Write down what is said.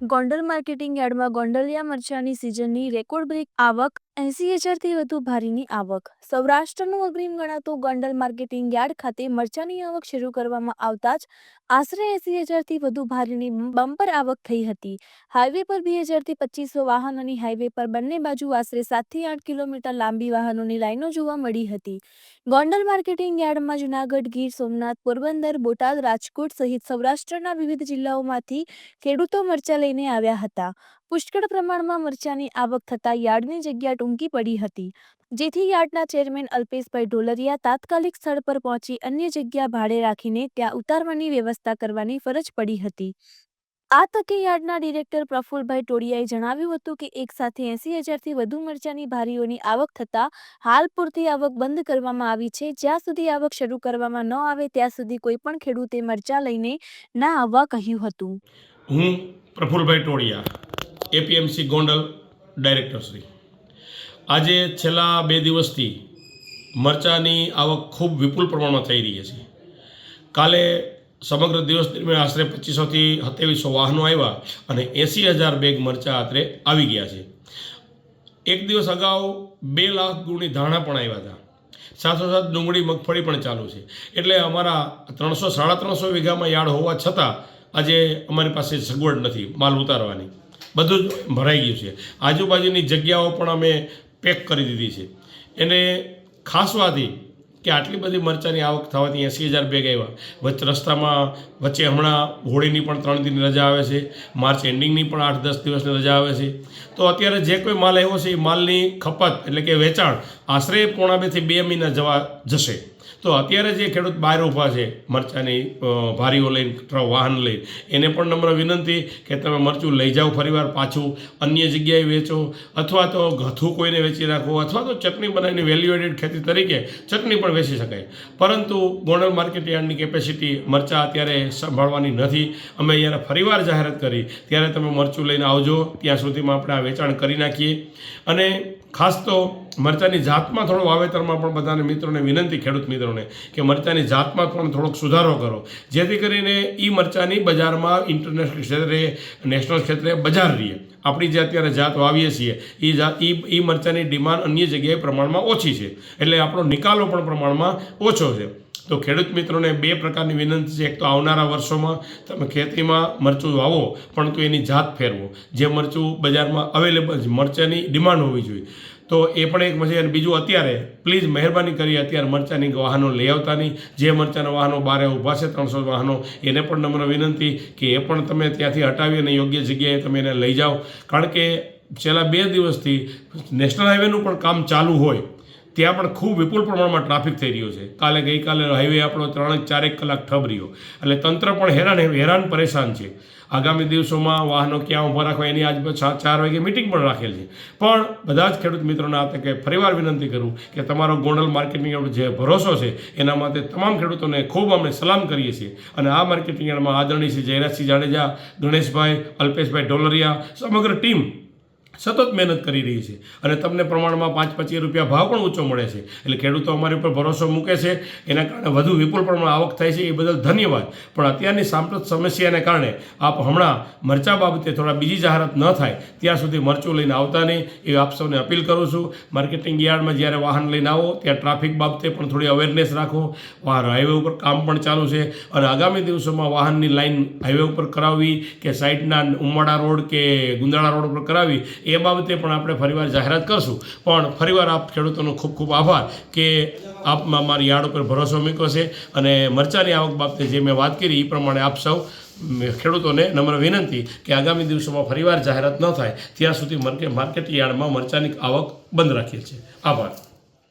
Gondal marketing યાર્ડમાં ગોંડલિયા મરચાની સિઝનની રેકોર્ડ બ્રેક આવક એંસી હજારથી વધુ ભારીની આવક. સૌરાષ્ટ્રનું અગ્રીમ ગણાતું ગોંડલ માર્કેટિંગ યાર્ડ ખાતે મરચાની આવક શરૂ કરવામાં આવતા જ આશરે એંસી હજારથી વધુ ભારીની બમ્પર આવક થઈ હતી. હાઈવે પર બે હજારથી પચીસો વાહનોની હાઈવે પર બંને બાજુ આશરે સાતથી આઠ કિલોમીટર લાંબી વાહનોની લાઈનો જોવા મળી હતી. ગોંડલ માર્કેટિંગ યાર્ડમાં જુનાગઢ, ગીર, સોમનાથ, પોરબંદર, બોટાદ, રાજકોટ સહિત સૌરાષ્ટ્રના વિવિધ જિલ્લાઓમાંથી ખેડૂતો મરચા લઈને આવ્યા હતા. પુષ્કળ પ્રમાણમાં મરચાની આવક થતાં યાર્ડની જગ્યા ટૂંકી પડી હતી. જેથી યાર્ડના ચેરમેન અલ્પેશભાઈ ઢોલરિયા તાત્કાલિક સ્થળ પર પહોંચી અન્ય જગ્યા ભાડે રાખીને ત્યાં ઉતારવાની વ્યવસ્થા કરવાની ફરજ પડી હતી. આ તકે યાર્ડના ડિરેક્ટર પ્રફુલભાઈ ટોડિયાએ જણાવ્યું હતું કે એક સાથે એંસી હજારથી વધુ મરચાની ભારીઓની આવક થતાં હાલ પૂરતી આવક બંધ કરવામાં આવી છે. જ્યાં સુધી આવક શરૂ કરવામાં ન આવે ત્યાં સુધી કોઈ પણ ખેડૂતે મરચા લઈને ના આવવા કહ્યું હતું. હું પ્રફુલભાઈ ટોળિયા. એપીએમસી ગોંડલ ડાયરેક્ટરશ્રી આજે છેલ્લા બે દિવસથી મરચાની આવક ખૂબ વિપુલ પ્રમાણમાં થઈ રહી છે. કાલે સમગ્ર દિવસ દરમિયાન આશરે પચીસોથી સત્યાવીસો વાહનો આવ્યા અને એંસી હજાર બેગ મરચાં આશરે આવી ગયા છે. એક દિવસ અગાઉ બે લાખ ગુણની ધાણા પણ આવ્યા હતા. સાથોસાથ ડુંગળી, મગફળી પણ ચાલુ છે. એટલે અમારા ત્રણસો, સાડા ત્રણસો વીઘામાં યાર્ડ હોવા છતાં આજે અમારી પાસે સગવડ નથી, માલ ઉતારવાની. બધું જ ભરાઈ ગયું છે. આજુબાજુની જગ્યાઓ પણ અમે પેક કરી દીધી છે. એને ખાસ વાત કે આટલી બધી મરચાની આવક થવાથી એંસી હજાર બેગ આવ્યા. વચ્ચે રસ્તામાં, વચ્ચે હમણાં હોળીની પણ ત્રણ દિનની રજા આવે છે. માર્ચ એન્ડિંગની પણ આઠ દસ દિવસની રજા આવે છે. તો અત્યારે જે કોઈ માલ આવ્યો છે એ માલની ખપત એટલે કે વેચાણ આશરે પોણા બેથી બે મહિના જવા જશે. તો અત્યારે જે ખેડૂત બહાર ઊભા છે, મરચાની ભારીઓ લઈને વાહન લઈને, એને પણ નમ્ર વિનંતી કે તમે મરચું લઈ જાઓ ફરીવાર પાછું, અન્ય જગ્યાએ વેચો, અથવા તો ગથું કોઈને વેચી રાખો, અથવા તો ચટણી બનાવીને વેલ્યુ એડેડ ખેતી તરીકે ચટણી પણ વેચી શકાય. પરંતુ ગોંડલ માર્કેટ યાર્ડની કેપેસિટી મરચાં અત્યારે સંભાળવાની નથી. અમે અહીંયા ફરીવાર જાહેરાત કરી, ત્યારે તમે મરચું લઈને આવજો, ત્યાં સુધીમાં આપણે આ વેચાણ કરી નાખીએ. અને ખાસ તો મરચાંની મરચાની જાતમાં થોડો વાવેતરમાં પણ બધાને મિત્રોને વિનંતી, ખેડૂત મિત્રોને, કે મરચાની જાતમાં પણ થોડોક સુધારો કરો. જેથી કરીને એ મરચાની બજારમાં ઇન્ટરનેશનલ ક્ષેત્રે, નેશનલ ક્ષેત્રે બજાર રહીએ. આપણી જે અત્યારે જાત વાવીએ છીએ એ જાત એ મરચાની ડિમાન્ડ અન્ય જગ્યાએ પ્રમાણમાં ઓછી છે. એટલે આપણો નિકાલો પણ પ્રમાણમાં ઓછો છે. તો ખેડૂત મિત્રોને બે પ્રકારની વિનંતી છે. એક તો આવનારા વર્ષોમાં તમે ખેતીમાં મરચું વાવો પરંતુ એની જાત ફેરવો. જે મરચું બજારમાં અવેલેબલ છે, મરચાંની ડિમાન્ડ હોવી જોઈએ. તો એ પણ એક મજા. અને બીજું અત્યારે પ્લીઝ મહેરબાની કરી અત્યારે મરચાંની વાહનો લઈ આવતા નહીં. જે મરચાના વાહનો બારે ઊભા છે ત્રણસો વાહનો, એને પણ નમ્ર વિનંતી કે એ પણ તમે ત્યાંથી હટાવી અને યોગ્ય જગ્યાએ તમે એને લઈ જાઓ. કારણ કે છેલ્લા બે દિવસથી નેશનલ હાઈવેનું પણ કામ ચાલુ હોય. ત્યાં પણ ખૂબ વિપુલ પ્રમાણમાં ટ્રાફિક થઈ રહ્યો છે. કાલે ગઈકાલે હાઈવે આપણો ત્રણ ચારેક કલાક ઠપ રહ્યો. એટલે તંત્ર પણ હેરાન હેરાન પરેશાન છે. આગામી દિવસોમાં વાહનો ક્યાં ઊભા રાખવા એની આજ ચાર વાગે મિટિંગ પણ રાખેલ છે. પણ બધા જ ખેડૂત મિત્રોને આ તકે ફરીવાર વિનંતી કરું કે તમારો ગોંડલ માર્કેટિંગ યાર્ડ જે ભરોસો છે, એના માટે તમામ ખેડૂતોને ખૂબ અમે સલામ કરીએ છીએ. અને આ માર્કેટિંગ યાર્ડમાં આદરણીય શ્રી જયરાજસિંહ જાડેજા, ગણેશભાઈ, અલ્પેશભાઈ ઢોલરિયા, સમગ્ર ટીમ સતત મહેનત કરી રહી છે. અને તમને પ્રમાણમાં પાંચ પચીસ રૂપિયા ભાવ પણ ઊંચો મળે છે. એટલે ખેડૂતો અમારી ઉપર ભરોસો મૂકે છે. એના કારણે વધુ વિપુલ પ્રમાણમાં આવક થાય છે. એ બદલ ધન્યવાદ. પણ અત્યારની સાંપ્રત સમસ્યાને કારણે આપ હમણાં મરચા બાબતે થોડા બીજી જાહેરાત ન થાય, ત્યાં સુધી મરચું લઈને આવતા નહીં. એ આપ સૌને અપીલ કરું છું. માર્કેટિંગ યાર્ડમાં જ્યારે વાહન લઈને આવો, ત્યાં ટ્રાફિક બાબતે પણ થોડી અવેરનેસ રાખો. વાહન હાઈવે ઉપર કામ પણ ચાલુ છે. અને આગામી દિવસોમાં વાહનની લાઈન હાઈવે ઉપર કરાવવી કે સાઈડના ઉમાડા રોડ કે ગુંદાળા રોડ ઉપર કરાવવી એ બાબતે પણ આપણે ફરીવાર જાહેરાત કરશું. પણ ફરીવાર આપ ખેડૂતોનો ખૂબ ખૂબ આભાર કે આપમાં મારી યાર્ડ ઉપર ભરોસો મૂક્યો છે અને મરચાની આવક બાબતે જે મેં વાત કરી, એ પ્રમાણે આપ સૌ ખેડૂતોને નમ્ર વિનંતી કે આગામી દિવસોમાં ફરીવાર જાહેરાત ન થાય, ત્યાં સુધી માર્કેટ યાર્ડમાં મરચાની આવક બંધ રાખીએ છીએ. આભાર.